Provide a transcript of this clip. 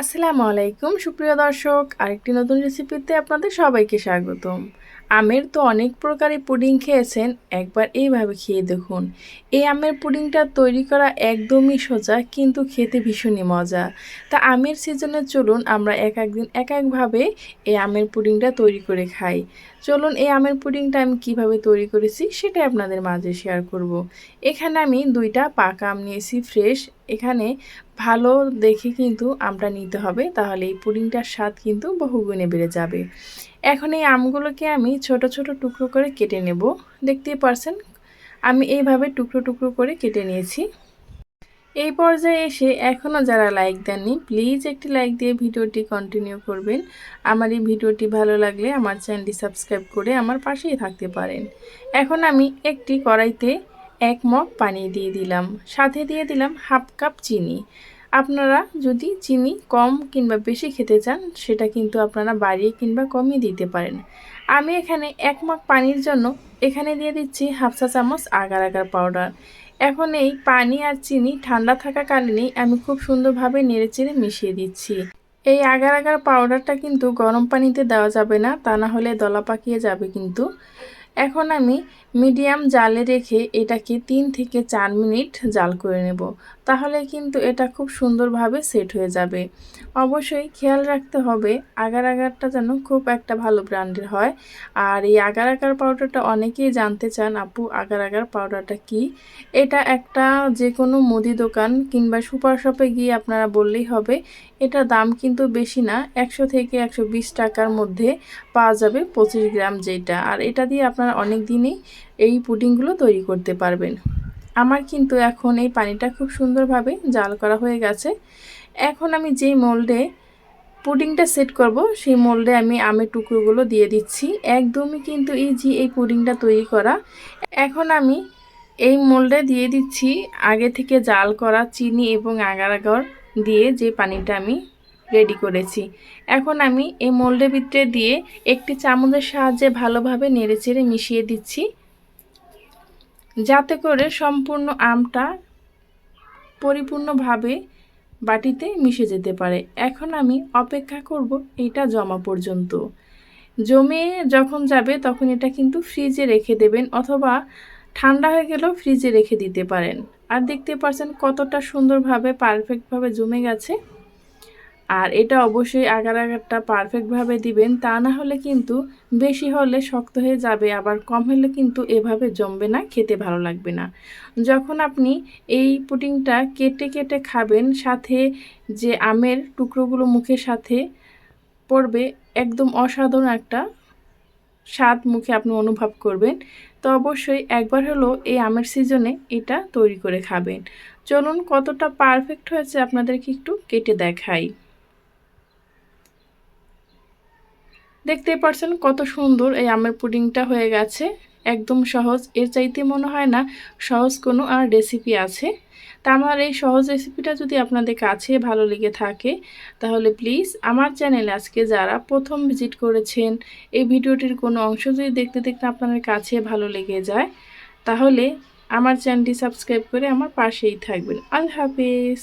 আসসালামু আলাইকুম, সুপ্রিয় দর্শক। আরেকটি নতুন রেসিপিতে আপনাদের সবাইকে স্বাগতম। আমের তো অনেক প্রকারের পুডিং খেয়েছেন, একবার এইভাবে খেয়ে দেখুন। এই আমের পুডিংটা তৈরি করা একদমই সোজা, কিন্তু খেতে ভীষণই মজা। তা আমের সিজনে চলুন, আমরা এক একদিন এক একভাবে এই আমের পুডিংটা তৈরি করে খাই। চলুন, এই আমের পুডিংটা আমি কীভাবে তৈরি করেছি, সেটাই আপনাদের মাঝে শেয়ার করব। এখানে আমি দুইটা পাকা আম নিয়েছি ফ্রেশ এখানে ভালো দেখে কিন্তু আমটা নিতে হবে, তাহলে এই পুডিংটার স্বাদ কিন্তু বহুগুণে বেড়ে যাবে। এখন এই আমগুলোকে আমি ছোট ছোট টুকরো করে কেটে নেব। দেখতেই পারছেন, আমি এইভাবে টুকরো টুকরো করে কেটে নিয়েছি। এই পর্যায়ে এসে এখনও যারা লাইক দেননি, প্লিজ একটি লাইক দিয়ে ভিডিওটি কন্টিনিউ করবেন। আমার এই ভিডিওটি ভালো লাগলে আমার চ্যানেলটি সাবস্ক্রাইব করে আমার পাশেই থাকতে পারেন। এখন আমি একটি কড়াইতে এক মগ পানি দিয়ে দিলাম। সাথে দিয়ে দিলাম হাফ কাপ চিনি। আপনারা যদি চিনি কম কিংবা বেশি খেতে চান, সেটা কিন্তু আপনারা বাড়িয়ে কিংবা কমিয়ে দিতে পারেন। আমি এখানে এক মগ পানির জন্য এখানে দিয়ে দিচ্ছি হাফ চা চামচ আগার আগার পাউডার। এখন এই পানি আর চিনি ঠান্ডা থাকাকালীনই আমি খুব সুন্দরভাবে নেড়েচেড়ে মিশিয়ে দিচ্ছি। এই আগার আগার পাউডারটা কিন্তু গরম পানিতে দেওয়া যাবে না, তা না হলে দলা পাকিয়ে যাবে কিন্তু। এখন আমি মিডিয়াম জালে রেখে এটাকে তিন থেকে চার মিনিট জাল করে নেব। তাহলে কিন্তু এটা খুব সুন্দরভাবে সেট হয়ে যাবে। অবশ্যই খেয়াল রাখতে হবে আগার আগারটা যেন খুব একটা ভালো ব্র্যান্ডের হয়। আর এই আগার আগার পাউডারটা অনেকেই জানতে চান, আপু, আগার আগার পাউডারটা কি? এটা একটা যে কোনো মুদি দোকান কিংবা সুপার শপে গিয়ে আপনারা বললেই হবে, এটা দাম কিন্তু বেশি না, একশো থেকে একশো বিশ টাকার মধ্যে পাওয়া যাবে পঁচিশ গ্রাম যেটা। আর এটা দিয়ে আপনারা অনেক দিনই এই পুডিংগুলো তৈরি করতে পারবেন। আমার কিন্তু এখন এই পানিটা খুব সুন্দরভাবে জাল করা হয়ে গেছে। এখন আমি যেই মোল্ডে পুডিংটা সেট করব, সেই মোল্ডে আমি আমের টুকরোগুলো দিয়ে দিচ্ছি। একদমই কিন্তু ইজি এই পুডিংটা তৈরি করা। এখন আমি এই মোল্ডে দিয়ে দিচ্ছি আগে থেকে জাল করা চিনি এবং আগার দিয়ে যে পানিটা আমি রেডি করেছি। এখন আমি এই মোল্ডের ভিতরে দিয়ে একটি চামচের সাহায্যে ভালোভাবে নেড়েচেড়ে মিশিয়ে দিচ্ছি। যাতে করে সম্পূর্ণ আমটা পরিপূর্ণভাবে বাটিতে মিশে যেতে পারে। এখন আমি অপেক্ষা করব এটা জমা পর্যন্ত। জমে যখন যাবে তখন এটা কিন্তু ফ্রিজে রেখে দেবেন অথবা ঠান্ডা হয়ে গেলেও ফ্রিজে রেখে দিতে পারেন। আর দেখতে পাচ্ছেন কতটা সুন্দরভাবে পারফেক্টভাবে জমে গেছে। আর এটা অবশ্যই আগার আগারটা পারফেক্টভাবে দিবেন, তা না হলে কিন্তু বেশি হলে শক্ত হয়ে যাবে, আবার কম হলে কিন্তু এভাবে জমবে না, খেতে ভালো লাগবে না। যখন আপনি এই পুটিংটা কেটে কেটে খাবেন, সাথে যে আমের টুকরোগুলো মুখের সাথে পড়বে, একদম অসাধারণ একটা স্বাদ মুখে আপনি অনুভব করবেন। তো অবশ্যই একবার হলো এই আমের সিজনে এটা তৈরি করে খাবেন। চলুন কতটা পারফেক্ট হয়েছে আপনাদেরকে একটু কেটে দেখাই। দেখতেই পারছেন কত সুন্দর এই আমের পুডিংটা হয়ে গেছে। একদম সহজ। এর চাইতে মনে হয় না সহজ কোনো আর রেসিপি আছে। তা আমার এই সহজ রেসিপিটা যদি আপনাদের কাছে ভালো লেগে থাকে, তাহলে প্লিজ আমার চ্যানেলে আজকে যারা প্রথম ভিজিট করেছেন, এই ভিডিওটির কোনো অংশ যদি দেখতে দেখতে আপনাদের কাছে ভালো লেগে যায়, তাহলে আমার চ্যানেলটি সাবস্ক্রাইব করে আমার পাশেই থাকবেন। আল্লাহ হাফিজ।